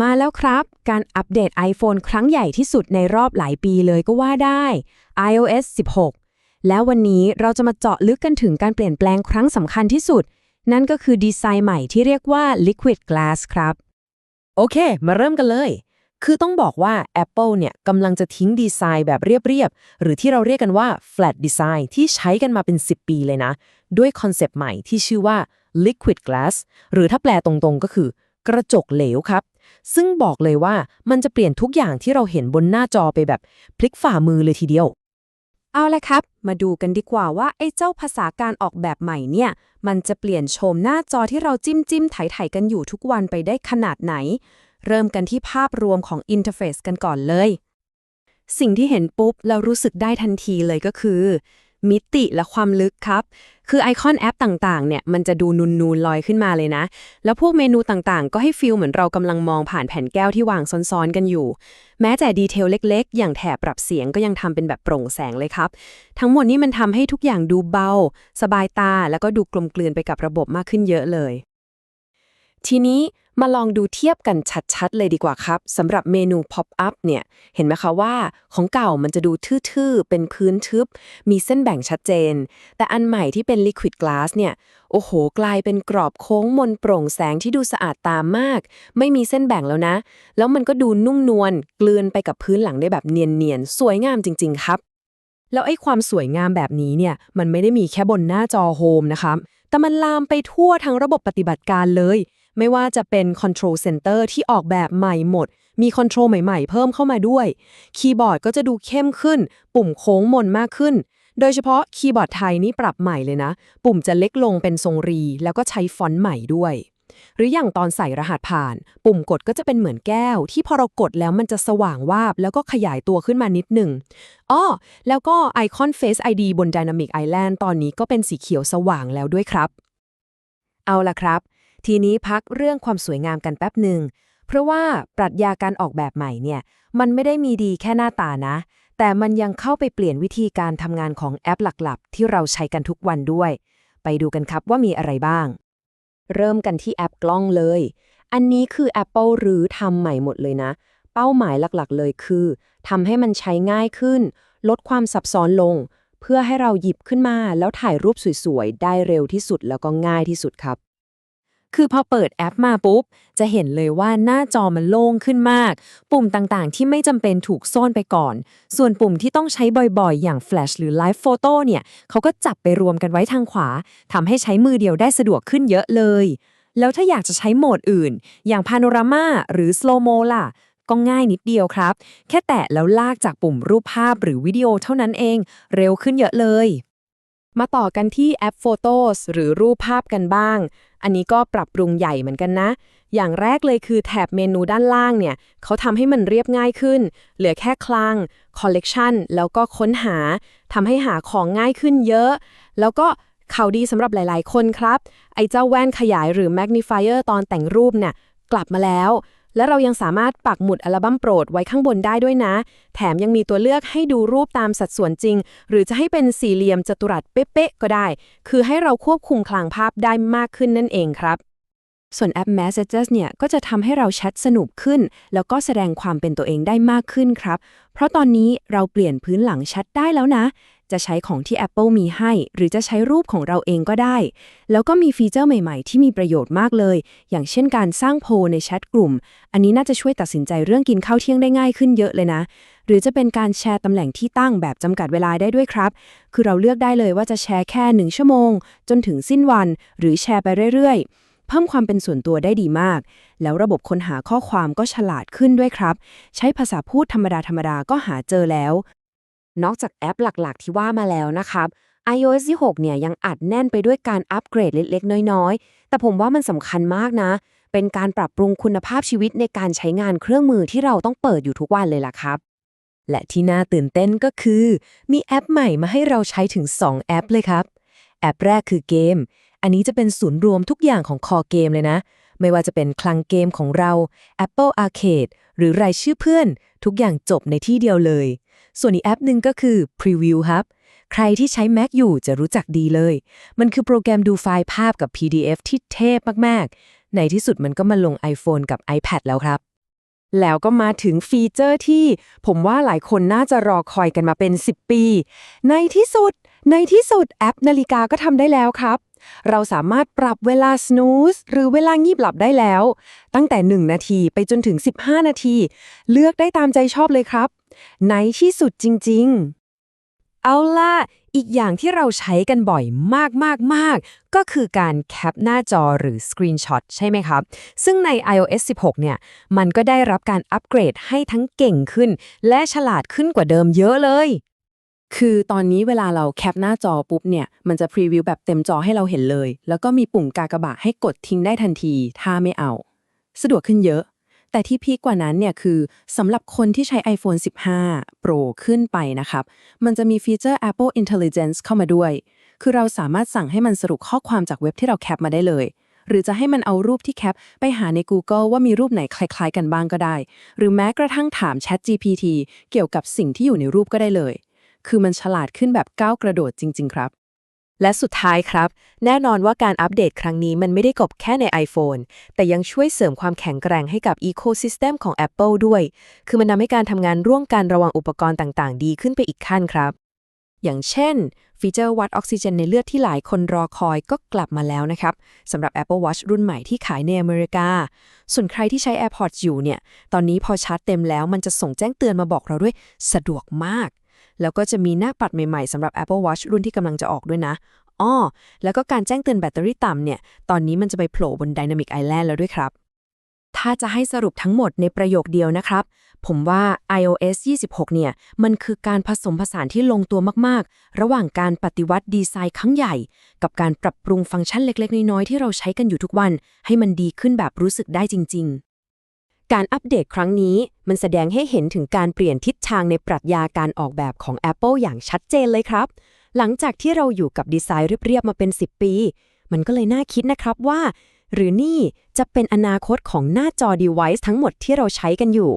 มาแล้วครับ การอัปเดต iPhone ครั้งใหญ่ที่สุดในรอบหลายปีเลยก็ว่าได้ iOS 16 แล้ววันนี้เราจะมาเจาะลึกกันถึงการเปลี่ยนแปลงครั้งสำคัญที่สุด นั่นก็คือดีไซน์ใหม่ที่เรียกว่า Liquid Glass ครับ โอเค มาเริ่มกันเลย คือต้องบอกว่า Apple เนี่ยกำลังจะทิ้งดีไซน์แบบเรียบๆ หรือที่เราเรียกกันว่า flat design ที่ใช้กันมาเป็น 10 ปีเลยนะ ด้วยคอนเซปต์ใหม่ที่ชื่อว่า liquid glass หรือถ้าแปลตรงๆก็คือ กระจกเหลวครับ ซึ่งบอกเลยว่ามันจะเปลี่ยนทุกอย่างที่เราเห็นบนหน้าจอไปแบบพลิกฝ่ามือเลยทีเดียว เอาละครับ มาดูกันดีกว่าว่าไอ้เจ้าภาษาการออกแบบใหม่เนี่ย มันจะเปลี่ยนโฉมหน้าจอที่เราจิ้มจิ้มๆไถกันอยู่ทุกวันไปได้ขนาดไหน เริ่มกันที่ภาพรวมของอินเทอร์เฟซกันก่อนเลย สิ่งที่เห็นปุ๊บแล้วรู้สึกได้ทันทีเลยก็คือ มิติและความลึกครับ คือไอคอนแอปต่างๆ เนี่ย มันจะดูนูนๆลอยขึ้นมาเลยนะ แล้วพวกเมนูต่างๆ ก็ให้ฟีลเหมือนเรากำลังมองผ่านแผ่นแก้วที่วางซ้อนๆ กันอยู่ แม้แต่ดีเทลเล็กๆ อย่างแถบปรับเสียงก็ยังทำเป็นแบบโปร่งแสงเลยครับ ทั้งหมดนี้มันทำให้ทุกอย่างดูเบา สบายตา แล้วก็ดูกลมกลืนไปกับระบบมากขึ้นเยอะเลย ทีนี้ มาลองดูเทียบกันชัดๆ เลยดีกว่าครับสำหรับเมนู Pop Up เนี่ย เห็นไหมคะว่าของเก่ามันจะดูทื่อๆ เป็นพื้นทึบ มีเส้นแบ่งชัดเจน แต่อันใหม่ที่เป็น Liquid Glass เนี่ย โอ้โห กลายเป็นกรอบโค้งมนโปร่งแสงที่ดูสะอาดตามาก ไม่มีเส้นแบ่งแล้วนะ แล้วมันก็ดูนุ่มนวลกลืนไปกับพื้นหลังได้แบบเนียนๆ สวยงามจริง ๆ ครับแล้วไอ้ความสวยงามแบบนี้เนี่ย มันไม่ได้มีแค่บนหน้าจอโฮมนะครับ แต่มันลามไปทั่วทั้งระบบปฏิบัติการเลย ไม่ว่าจะเป็น Control Center ที่ออกแบบใหม่หมด มีคอนโทรลใหม่ๆ เพิ่มเข้ามาด้วย คีย์บอร์ดก็จะดูเข้มขึ้น ปุ่มโค้งมนมากขึ้น โดยเฉพาะคีย์บอร์ดไทยนี่ปรับใหม่เลยนะ ปุ่มจะเล็กลงเป็นทรงรี แล้วก็ใช้ฟอนต์ใหม่ด้วย หรืออย่างตอนใส่รหัสผ่าน ปุ่มกดก็จะเป็นเหมือนแก้ว ที่พอเรากดแล้วมันจะสว่างวาบ แล้วก็ขยายตัวขึ้นมานิดหนึ่งอ้อแล้วก็ไอคอน Face ID บน Dynamic Island ตอนนี้ก็เป็นสีเขียวสว่างแล้วด้วยครับ เอาล่ะครับ ทีนี้พักเรื่องความสวยงามกันแป๊บหนึ่ง เพราะว่าปรัชญาการออกแบบใหม่เนี่ย มันไม่ได้มีดีแค่หน้าตานะ แต่มันยังเข้าไปเปลี่ยนวิธีการทำงานของแอปหลักๆ ที่เราใช้กันทุกวันด้วย ไปดูกันครับว่ามีอะไรบ้าง เริ่มกันที่แอปกล้องเลย อันนี้คือ Apple หรือทำใหม่หมดเลยนะ เป้าหมายหลักๆ เลยคือทำให้มันใช้ง่ายขึ้น ลดความซับซ้อนลง เพื่อให้เราหยิบขึ้นมาแล้วถ่ายรูปสวยๆ ได้เร็วที่สุดแล้วก็ง่ายที่สุดครับ คือพอเปิดแอปมาปุ๊บ จะเห็นเลยว่าหน้าจอมันโล่งขึ้นมาก ปุ่มต่างๆ ที่ไม่จำเป็นถูกซ่อนไปก่อน ส่วนปุ่มที่ต้องใช้บ่อยๆ อย่าง Flash หรือ Live Photo เนี่ยเขาก็จับไปรวมกันไว้ทางขวาทำให้ใช้มือเดียวได้สะดวกขึ้นเยอะเลย แล้วถ้าอยากจะใช้โหมดอื่น อย่าง Panorama หรือ Slow Mo ล่ะก็ง่ายนิดเดียวครับ แค่แตะแล้วลากจากปุ่มรูปภาพหรือวิดีโอเท่านั้นเอง เร็วขึ้นเยอะเลย มาต่อกันที่แอป Photos หรือรูปภาพกันบ้าง อันนี้ก็ปรับปรุงใหญ่เหมือนกันนะ อย่างแรกเลยคือแถบเมนูด้านล่างเนี่ย เขาทำให้มันเรียบง่ายขึ้น เหลือแค่คลัง Collection แล้วก็ค้นหา ทำให้หาของง่ายขึ้นเยอะ แล้วก็ข่าวดีสำหรับหลาย ๆ คนครับ ไอ้เจ้าแว่นขยายหรือ Magnifier ตอนแต่งรูปเนี่ยกลับมาแล้ว และเรายังสามารถปักหมุดอัลบั้มโปรดไว้ข้างบนได้ด้วยนะ แถมยังมีตัวเลือกให้ดูรูปตามสัดส่วนจริง หรือจะให้เป็นสี่เหลี่ยมจัตุรัสเป๊ะๆก็ได้ คือให้เราควบคุมคลังภาพได้มากขึ้นนั่นเองครับ ส่วนแอป Messages เนี่ยก็จะทำให้เราแชทสนุกขึ้น แล้วก็แสดงความเป็นตัวเองได้มากขึ้นครับ เพราะตอนนี้เราเปลี่ยนพื้นหลังแชทได้แล้วนะ จะใช้ของที่ Apple มีให้ หรือจะใช้รูปของเราเองก็ได้ แล้วก็มีฟีเจอร์ใหม่ๆ ที่มีประโยชน์มากเลย อย่างเช่นการสร้างโพในแชทกลุ่ม อันนี้น่าจะช่วยตัดสินใจเรื่องกินข้าวเที่ยงได้ง่ายขึ้นเยอะเลยนะ หรือจะเป็นการแชร์ตำแหน่งที่ตั้งแบบจำกัดเวลาได้ด้วยครับ คือเราเลือกได้เลยว่าจะแชร์แค่หนึ่งชั่วโมง จนถึงสิ้นวัน หรือแชร์ไปเรื่อยๆเพิ่มความเป็นส่วนตัวได้ดีมาก แล้วระบบค้นหาข้อความก็ฉลาดขึ้นด้วยครับ ใช้ภาษาพูดธรรมดาธรรมดาๆก็หาเจอแล้ว นอกจากแอปหลักๆ ที่ว่ามาแล้วนะครับ iOS ที่6เนี่ยยังอัดแน่นไปด้วยการอัปเกรดเล็กๆ น้อยๆ แต่ผมว่ามันสำคัญมากนะ เป็นการปรับปรุงคุณภาพชีวิตในการใช้งานเครื่องมือที่เราต้องเปิดอยู่ทุกวันเลยล่ะครับ และที่น่าตื่นเต้นก็คือ มีแอปใหม่มาให้เราใช้ถึง 2 แอปเลยครับ แอปแรกคือเกม อันนี้จะเป็นศูนย์รวมทุกอย่างของคอเกมเลยนะ ไม่ว่าจะเป็นคลังเกมของเรา Apple Arcade หรือรายชื่อเพื่อน ทุกอย่างจบในที่เดียวเลย ส่วนอีกแอปหนึ่งก็คือ Preview ครับ ใครที่ใช้ Mac อยู่จะรู้จักดีเลย มันคือโปรแกรมดูไฟล์ภาพกับ PDF ที่เทพมาก ๆ ในที่สุดมันก็มาลง iPhone กับ iPad แล้วครับ แล้วก็มาถึงฟีเจอร์ที่ ผมว่าหลายคนน่าจะรอคอยกันมาเป็น 10 ปี ในที่สุด ในที่สุดแอปนาฬิกาก็ทำได้แล้วครับ เราสามารถปรับเวลา snooze หรือเวลางีบหลับได้แล้ว ตั้งแต่ 1 นาทีไปจนถึง 15 นาที เลือกได้ตามใจชอบเลยครับ ในที่สุดจริง ๆ เอาล่ะ อีกอย่างที่เราใช้กันบ่อยมากๆๆ ก็คือการแคปหน้าจอหรือ Screenshot ใช่ไหมครับ ซึ่งใน iOS 16 เนี่ย มันก็ได้รับการอัปเกรดให้ทั้งเก่งขึ้น และฉลาดขึ้นกว่าเดิมเยอะเลย คือตอนนี้เวลาเราแคปหน้าจอปุ๊บเนี่ย มันจะพรีวิวแบบเต็มจอให้เราเห็นเลย แล้วก็มีปุ่มกากบาทให้กดทิ้งได้ทันที ถ้าไม่เอา สะดวกขึ้นเยอะ แต่ที่พีคกว่านั้นเนี่ยคือสำหรับคนที่ใช้ iPhone 15 Pro ขึ้นไปนะครับ มันจะมีฟีเจอร์ Apple Intelligence เข้ามาด้วย คือเราสามารถสั่งให้มันสรุปข้อความจากเว็บที่เราแคปมาได้เลย หรือจะให้มันเอารูปที่แคปไปหาใน Google ว่ามีรูปไหนคล้าย ๆ กันบ้างก็ได้ หรือแม้กระทั่งถาม Chat GPT เกี่ยวกับสิ่งที่อยู่ในรูปก็ได้เลย คือมันฉลาดขึ้นแบบก้าวกระโดดจริง ๆ ครับ และสุดท้ายครับ แน่นอนว่าการอัปเดตครั้งนี้มันไม่ได้กบแค่ใน iPhone แต่ยังช่วยเสริมความแข็งแกร่งให้กับ Ecosystem ของ Apple ด้วย คือมันทำให้การทำงานร่วมกันระหว่างอุปกรณ์ต่างๆ ดีขึ้นไปอีกขั้นครับ อย่างเช่น ฟีเจอร์วัดออกซิเจนในเลือดที่หลายคนรอคอยก็กลับมาแล้วนะครับสำหรับ Apple Watch รุ่นใหม่ที่ขายในอเมริกา ส่วนใครที่ใช้ AirPods อยู่เนี่ย ตอนนี้พอชาร์จเต็มแล้วมันจะส่งแจ้งเตือนมาบอกเราด้วยสะดวกมาก แล้วก็จะมีหน้าปัดใหม่ๆสำหรับ Apple Watch รุ่นที่กำลังจะออกด้วยนะอ้อแล้วก็การแจ้งเตือนแบตเตอรี่ต่ำเนี่ย ตอนนี้มันจะไปโผล่บน Dynamic Island แล้วด้วยครับ ถ้าจะให้สรุปทั้งหมดในประโยคเดียวนะครับ ผมว่า iOS 26 เนี่ย มันคือการผสมผสานที่ลงตัวมากๆ ระหว่างการปฏิวัติดีไซน์ครั้งใหญ่ กับการปรับปรุงฟังก์ชันเล็ก ๆ น้อย ๆ ที่เราใช้กันอยู่ทุกวัน ให้มันดีขึ้นแบบรู้สึกได้จริง ๆ การอัปเดตครั้งนี้มันแสดงให้เห็นถึงการเปลี่ยนทิศทางในปรัชญาการออกแบบของ Apple อย่างชัดเจนเลยครับ หลังจากที่เราอยู่กับดีไซน์เรียบๆมาเป็น 10 ปี มันก็เลยน่าคิดนะครับว่า หรือนี่จะเป็นอนาคตของหน้าจอ device ทั้งหมดที่เราใช้กันอยู่